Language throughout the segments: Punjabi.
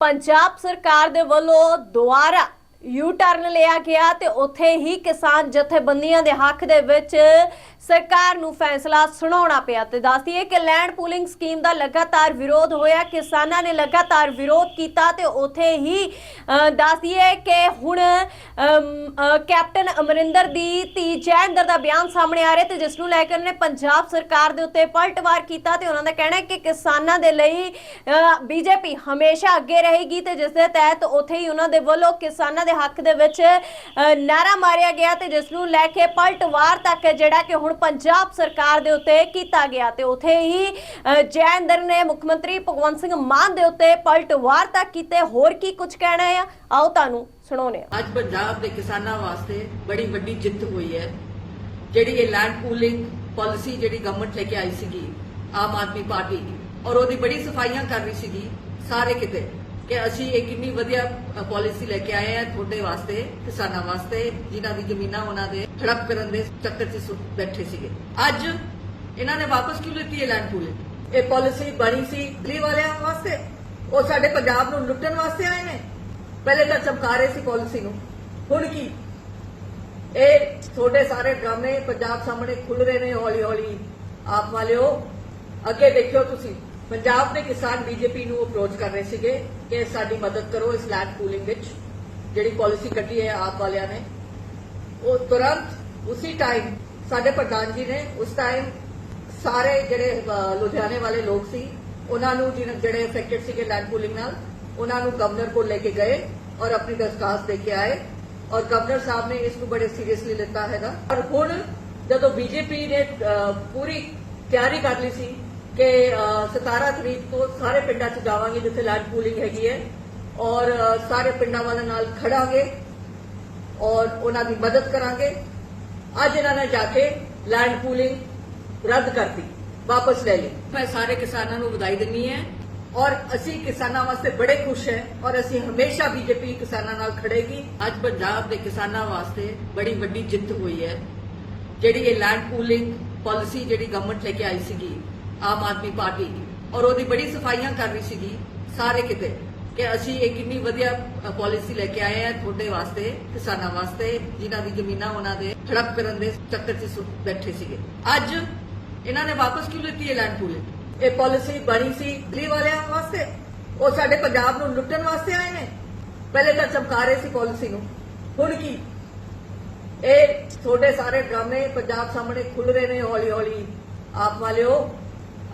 ਪੰਜਾਬ ਸਰਕਾਰ ਦੇ ਵੱਲੋਂ ਦੁਆਰਾ ਯੂ ਟਰਨ ਲਿਆ ਗਿਆ ਤੇ ਉੱਥੇ ਹੀ ਕਿਸਾਨ ਜਥੇਬੰਦੀਆਂ ਦੇ ਹੱਕ ਦੇ ਵਿੱਚ ਸਰਕਾਰ ਨੂੰ ਫੈਸਲਾ ਸੁਣਾਉਣਾ ਪਿਆ ਤੇ ਦੱਸਦੀਏ ਕਿ ਲੈਂਡ ਪੂਲਿੰਗ ਸਕੀਮ ਦਾ ਲਗਾਤਾਰ ਵਿਰੋਧ ਹੋਇਆ ਕਿਸਾਨਾਂ ਨੇ ਲਗਾਤਾਰ ਵਿਰੋਧ ਕੀਤਾ ਤੇ ਉੱਥੇ ਹੀ ਅ, ਦੱਸਦੀਏ ਕਿ ਹੁਣ ਕੈਪਟਨ ਅਮਰਿੰਦਰ ਦੀ ਧੀ ਜੈਂਦਰ ਦਾ ਬਿਆਨ ਸਾਹਮਣੇ ਆ ਰਿਹਾ ਤੇ ਜਿਸ ਨੂੰ ਲੈ ਕੇ ਉਹਨੇ ਪੰਜਾਬ ਸਰਕਾਰ ਦੇ ਉੱਤੇ ਪਲਟਵਾਰ ਕੀਤਾ ਤੇ ਉਹਨਾਂ ਦਾ ਕਹਿਣਾ ਹੈ ਕਿ ਕਿਸਾਨਾਂ ਦੇ ਲਈ ਬੀਜੇਪੀ ਹਮੇਸ਼ਾ ਅੱਗੇ ਰਹੇਗੀ ਤੇ ਜਿਸ ਦੇ ਤਹਿਤ ਉੱਥੇ ਹੀ ਉਹਨਾਂ ਦੇ ਵੱਲੋਂ ਕਿਸਾਨਾਂ ਦੇ ਹੱਕ ਦੇ ਵਿੱਚ ਨਾਰਾ ਮਾਰਿਆ ਗਿਆ ਤੇ ਜਿਸ ਨੂੰ ਲੈ ਕੇ ਪਲਟਵਾਰ ਤੱਕ ਜਿਹੜਾ ਕਿ ਹੁਣ ਪੰਜਾਬ ਸਰਕਾਰ ਦੇ ਉੱਤੇ ਕੀਤਾ ਗਿਆ ਤੇ ਉੱਥੇ ਹੀ ਜੈਂਦਰ ਨੇ ਮੁੱਖ ਮੰਤਰੀ ਭਗਵੰਤ ਸਿੰਘ ਮਾਨ ਦੇ ਉੱਤੇ ਪਲਟਵਾਰ ਤੱਕ ਕੀਤੇ। ਹੋਰ ਕੀ ਕੁਝ ਕਹਿਣਾ ਹੈ? ਆਓ ਤੁਹਾਨੂੰ ਸੁਣਾਉਂਦੇ ਹਾਂ। ਅੱਜ ਪੰਜਾਬ ਦੇ ਕਿਸਾਨਾਂ ਵਾਸਤੇ ਬੜੀ ਵੱਡੀ ਜਿੱਤ ਹੋਈ ਹੈ। ਜਿਹੜੀ ਇਹ ਲੈਂਡ ਪੂਲਿੰਗ ਪਾਲਿਸੀ ਜਿਹੜੀ ਗਵਰਨਮੈਂਟ ਲੈ ਕੇ ਆਈ ਸੀਗੀ, ਆਮ ਆਦਮੀ ਪਾਰਟੀ ਔਰ ਉਹਦੀ ਬੜੀ ਸਫਾਈਆਂ ਕਰ ਰਹੀ ਸੀਗੀ ਸਾਰੇ ਕਿਤੇ। ਕਿ ਅਸੀਂ ਇਹ ਕਿੰਨੀ ਵਧੀਆ ਪਾਲਿਸੀ ਲੈ ਕੇ ਆਏ ਆ ਤੁਹਾਡੇ ਵਾਸਤੇ, ਕਿਸਾਨਾਂ ਵਾਸਤੇ, ਜਿਨ੍ਹਾਂ ਦੀ ਜ਼ਮੀਨਾਂ ਉਹਨਾਂ ਦੇ ਹੜਪ ਕਰਨ ਦੇ ਚੱਕਰ 'ਚ ਬੈਠੇ ਸੀਗੇ। ਅੱਜ ਇਹਨਾਂ ਨੇ ਵਾਪਸ ਕਿਉਂ ਲਿੱਤੀ ਇਹ ਲੈਂਡ ਪੂਲਿੰਗ ਇਹ ਪਾਲਿਸੀ ਬਣੀ ਸੀ ਦਿੱਲੀ ਵਾਲਿਆਂ ਵਾਸਤੇ, ਉਹ ਸਾਡੇ ਪੰਜਾਬ ਨੂੰ ਲੁੱਟਣ ਵਾਸਤੇ ਆਏ ਨੇ। ਪਹਿਲੇ ਤਾਂ ਚਮਕਾ ਰਹੇ ਸੀ ਪਾਲਿਸੀ ਨੂੰ। ਹੁਣ ਕੀ? ਇਹ ਤੁਹਾਡੇ ਸਾਰੇ ਡਰਾਮੇ ਪੰਜਾਬ ਸਾਹਮਣੇ ਖੁੱਲ ਰਹੇ ਨੇ ਹੌਲੀ ਹੌਲੀ ਆਪ ਵਾਲਿਓ, ਅੱਗੇ ਦੇਖਿਓ ਤੁਸੀਂ। ਪੰਜਾਬ ਦੇ ਕਿਸਾਨ ਬੀਜੇਪੀ ਨੂੰ ਅਪਰੋਚ ਕਰ ਰਹੇ ਸੀਗੇ ਕਿ ਸਾਡੀ ਮਦਦ ਕਰੋ ਇਸ ਲੈਂਡ ਪੂਲਿੰਗ ਵਿੱਚ, ਜਿਹੜੀ ਪਾਲਿਸੀ ਕੱਢੀ ਹੈ ਆਪ ਵਾਲਿਆਂ ਨੇ। ਉਹ ਤੁਰੰਤ ਉਸੇ ਟਾਈਮ ਸਾਡੇ ਪ੍ਰਧਾਨ ਜੀ ਨੇ, ਉਸ ਟਾਈਮ ਸਾਰੇ ਜਿਹੜੇ ਲੁਧਿਆਣੇ ਵਾਲੇ ਲੋਕ ਸੀ, ਉਹਨਾਂ ਨੂੰ ਜਿਹੜੇ ਅਫੈਕਟਡ ਸੀਗੇ ਲੈਂਡ ਪੂਲਿੰਗ ਨਾਲ, ਉਹਨਾਂ ਨੂੰ ਗਵਰਨਰ ਕੋਲ ਲੈ ਕੇ ਗਏ ਔਰ ਆਪਣੀ ਦਰਖਾਸਤ ਦੇ ਕੇ ਆਏ। ਔਰ ਗਵਰਨਰ ਸਾਹਿਬ ਨੇ ਇਸ ਨੂੰ ਬੜੇ ਸੀਰੀਅਸਲੀ ਲਿੱਤਾ ਹੈਗਾ। ਔਰ ਹੁਣ ਜਦੋਂ ਬੀਜੇਪੀ ਨੇ ਪੂਰੀ ਤਿਆਰੀ ਕਰ ਲਈ ਸੀ ਕਿ ਅ, 17 ਤਰੀਕ ਤੋਂ ਸਾਰੇ ਪਿੰਡਾਂ 'ਚ ਜਾਵਾਂਗੇ ਜਿੱਥੇ ਲੈਂਡ ਪੂਲਿੰਗ ਹੈਗੀ ਹੈ। ਔਰ ਸਾਰੇ ਪਿੰਡਾਂ ਵਾਲਿਆਂ ਨਾਲ ਖੜਾਂਗੇ ਔਰ ਉਹਨਾਂ ਦੀ ਮਦਦ ਕਰਾਂਗੇ। ਅੱਜ ਇਹਨਾਂ ਨੇ ਜਾ ਕੇ ਲੈਂਡ ਪੂਲਿੰਗ ਰੱਦ ਕਰਤੀ ਵਾਪਸ ਲੈ ਲਈ। ਮੈਂ ਸਾਰੇ ਕਿਸਾਨਾਂ ਨੂੰ ਵਧਾਈ ਦਿੰਨੀ ਹੈ। ਔਰ ਅਸੀਂ ਕਿਸਾਨਾਂ ਵਾਸਤੇ ਬੜੇ ਖੁਸ਼ ਹੈ ਔਰ ਅਸੀਂ ਹਮੇਸ਼ਾ ਬੀਜੇਪੀ ਕਿਸਾਨਾਂ ਨਾਲ ਖੜੇਗੀ। ਅੱਜ ਪੰਜਾਬ ਦੇ ਕਿਸਾਨਾਂ ਵਾਸਤੇ ਬੜੀ ਵੱਡੀ ਜਿੱਤ ਹੋਈ ਹੈ। ਜਿਹੜੀ ਇਹ ਲੈਂਡ ਪੂਲਿੰਗ ਪਾਲਿਸੀ ਜਿਹੜੀ ਗਵਰਨਮੈਂਟ ਲੈ ਕੇ ਆਈ ਸੀਗੀ ਆਮ ਆਦਮੀ ਪਾਰਟੀ ਔਰ ਉਹਦੀ ਬੜੀ ਸਫਾਈਆਂ ਕਰ ਰਹੀ ਸੀਗੀ ਸਾਰੇ ਕਿਤੇ ਕਿ ਅਸੀਂ ਇਹ ਕਿੰਨੀ ਵਧੀਆ ਪਾਲਿਸੀ ਲੈ ਕੇ ਆਏ ਆ ਤੁਹਾਡੇ ਵਾਸਤੇ, ਕਿਸਾਨਾਂ ਵਾਸਤੇ, ਜਿਨ੍ਹਾਂ ਦੀ ਜ਼ਮੀਨਾਂ ਉਹਨਾਂ ਦੇ ਠੜਕ ਕਰਨ ਦੇ ਚੱਕਰ 'ਚ ਬੈਠੇ ਸੀਗੇ। ਅੱਜ ਇਹਨਾਂ ਨੇ ਵਾਪਸ ਕਿਉਂ ਲਿੱਤੀ ਇਹ ਲੈਂਡ ਪੂਲਿੰਗ ਇਹ ਪਾਲਿਸੀ ਬਣੀ ਸੀ ਦਿੱਲੀ ਵਾਲਿਆਂ ਵਾਸਤੇ? ਉਹ ਸਾਡੇ ਪੰਜਾਬ ਨੂੰ ਲੁੱਟਣ ਵਾਸਤੇ ਆਏ ਨੇ? ਪਹਿਲੇ ਤਾਂ ਚਮਕਾ ਰਹੇ ਸੀ ਪਾਲਿਸੀ ਨੂੰ। ਹੁਣ ਕੀ? ਇਹ ਤੁਹਾਡੇ ਸਾਰੇ ਡਰਾਮੇ ਪੰਜਾਬ ਸਾਹਮਣੇ ਖੁੱਲ ਰਹੇ ਨੇ ਹੌਲੀ ਹੌਲੀ ਆਪ ਵਾਲਿਓ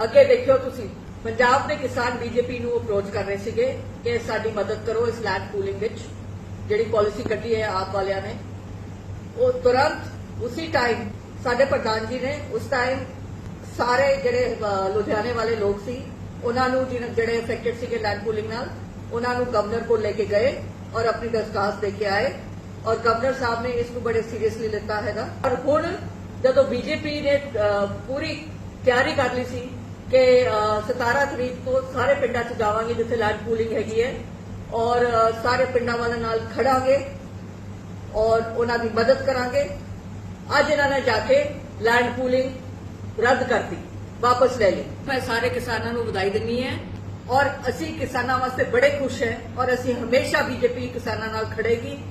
ਅੱਗੇ ਦੇਖਿਓ ਤੁਸੀਂ, ਪੰਜਾਬ ਦੇ ਕਿਸਾਨ ਬੀਜੇਪੀ ਨੂੰ ਅਪਰੋਚ ਕਰ ਰਹੇ ਸੀਗੇ ਕਿ ਸਾਡੀ ਮਦਦ ਕਰੋ ਇਸ ਲੈਂਡ ਪੂਲਿੰਗ ਵਿੱਚ, ਜਿਹੜੀ ਪਾਲਿਸੀ ਕੱਢੀ ਹੈ ਆਪ ਵਾਲਿਆਂ ਨੇ। ਉਹ ਤੁਰੰਤ ਉਸੇ ਟਾਈਮ ਸਾਡੇ ਪ੍ਰਧਾਨ ਜੀ ਨੇ, ਉਸ ਟਾਈਮ ਸਾਰੇ ਜਿਹੜੇ ਲੁਧਿਆਣੇ ਵਾਲੇ ਲੋਕ ਸੀ, ਉਹਨਾਂ ਨੂੰ ਜਿਹੜੇ ਅਫੈਕਟਡ ਸੀਗੇ ਲੈਂਡ ਪੂਲਿੰਗ ਨਾਲ, ਉਹਨਾਂ ਨੂੰ ਗਵਰਨਰ ਕੋਲ ਲੈ ਕੇ ਗਏ ਔਰ ਆਪਣੀ ਦਰਖਾਸਤ ਦੇ ਕੇ ਆਏ ਔਰ ਗਵਰਨਰ ਸਾਹਿਬ ਨੇ ਇਸ ਨੂੰ ਬੜੇ ਸੀਰੀਅਸਲੀ ਲਿੱਤਾ ਹੈਗਾ। ਔਰ ਹੁਣ ਜਦੋਂ ਬੀਜੇਪੀ ਨੇ ਪੂਰੀ ਤਿਆਰੀ ਕਰ ਲਈ ਸੀ ਕਿ ਅ, 17 ਤਰੀਕ ਤੋਂ ਸਾਰੇ ਪਿੰਡਾਂ 'ਚ ਜਾਵਾਂਗੇ ਜਿੱਥੇ ਲੈਂਡ ਪੂਲਿੰਗ ਹੈਗੀ ਹੈ। ਔਰ ਸਾਰੇ ਪਿੰਡਾਂ ਵਾਲਿਆਂ ਨਾਲ ਖੜਾਂਗੇ ਔਰ ਉਹਨਾਂ ਦੀ ਮਦਦ ਕਰਾਂਗੇ। ਅੱਜ ਇਹਨਾਂ ਨੇ ਜਾ ਕੇ ਲੈਂਡ ਪੂਲਿੰਗ ਰੱਦ ਕਰਤੀ ਵਾਪਸ ਲੈ ਲਈ। ਮੈਂ ਸਾਰੇ ਕਿਸਾਨਾਂ ਨੂੰ ਵਧਾਈ ਦਿੰਨੀ ਹੈ। ਔਰ ਅਸੀਂ ਕਿਸਾਨਾਂ ਵਾਸਤੇ ਬੜੇ ਖੁਸ਼ ਹੈ ਔਰ ਅਸੀਂ ਹਮੇਸ਼ਾ ਬੀਜੇਪੀ ਕਿਸਾਨਾਂ ਨਾਲ ਖੜੇਗੀ